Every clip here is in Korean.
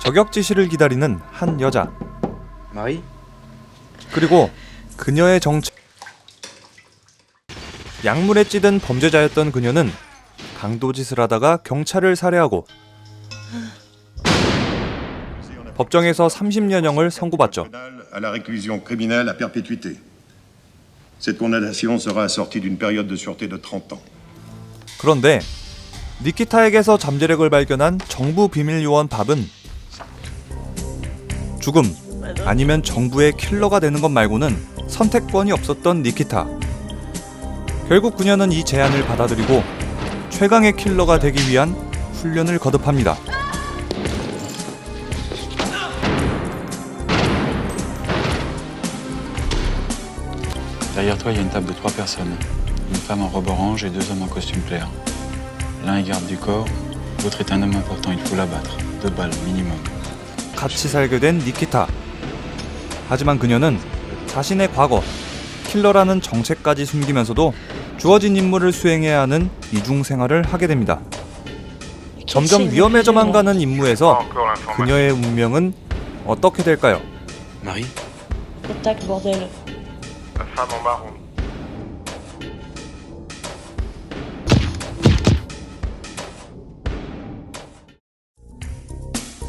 저격 지시를 기다리는 한 여자 Marie 그리고 그녀의 정체 약물에 찌든 범죄자였던 그녀는 강도 짓을 하다가 경찰을 살해하고 법정에서 30년형을 선고받죠. à la réclusion criminelle à perpétuité. Cette condamnation sera assortie d'une période de sûreté de 30 ans. 그런데 니키타에게서 잠재력을 발견한 정부 비밀 요원 밥은 죽음 아니면 정부의 킬러가 되는 것 말고는 선택권이 없었던 니키타. 결국 그녀는 이 제안을 받아들이고 최강의 킬러가 되기 위한 훈련을 거듭합니다. L'un est garde du corps, l'autre est un homme important, il faut l'abattre. Deux balles minimum. 같이 살게 된 니키타. 하지만 그녀는 자신의 과거, 킬러라는 정체까지 숨기면서도 주어진 임무를 수행해야 하는 이중 생활을 하게 됩니다. 점점 위험해져만 가는 임무에서. 그녀의 운명은 어떻게 될까요? Marie Contact, bordel. La femme en marron.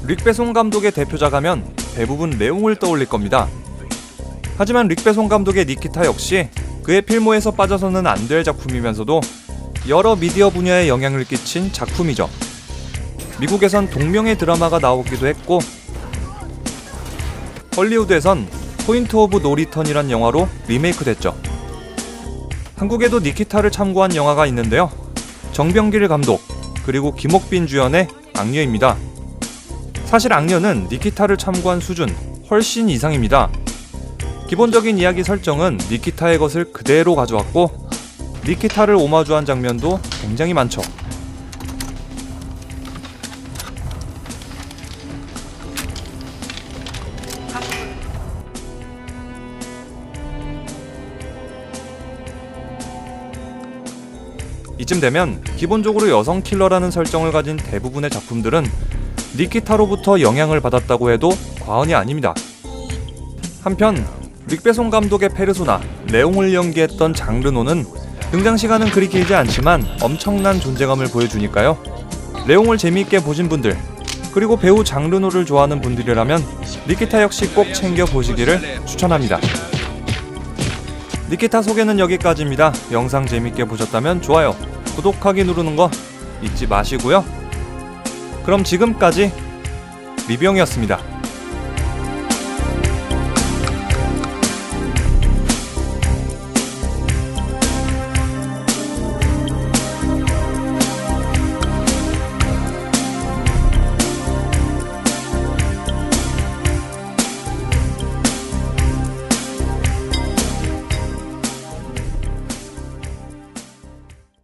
릭 배송 감독의 대표작 하면 대부분 내용을 떠올릴 겁니다. 하지만 릭 배송 감독의 니키타 역시 그의 필모에서 빠져서는 안 될 작품이면서도 여러 미디어 분야에 영향을 끼친 작품이죠. 미국에선 동명의 드라마가 나오기도 했고 헐리우드에선 포인트 오브 노리턴이란 영화로 리메이크 됐죠. 한국에도 니키타를 참고한 영화가 있는데요. 정병길 감독 그리고 김옥빈 주연의 악녀입니다. 사실 악녀는 니키타를 참고한 수준 훨씬 이상입니다. 기본적인 이야기 설정은 니키타의 것을 그대로 가져왔고 니키타를 오마주한 장면도 굉장히 많죠. 이쯤 되면 기본적으로 여성 킬러라는 설정을 가진 대부분의 작품들은 니키타로부터 영향을 받았다고 해도 과언이 아닙니다. 한편 릭배송 감독의 페르소나 레옹을 연기했던 장르노는 등장 시간은 그리 길지 않지만 엄청난 존재감을 보여주니까요. 레옹을 재미있게 보신 분들 그리고 배우 장르노를 좋아하는 분들이라면 니키타 역시 꼭 챙겨 보시기를 추천합니다. 니키타 소개는 여기까지입니다. 영상 재밌게 보셨다면 좋아요, 구독하기 누르는 거 잊지 마시고요. 그럼 지금까지 리병이었습니다.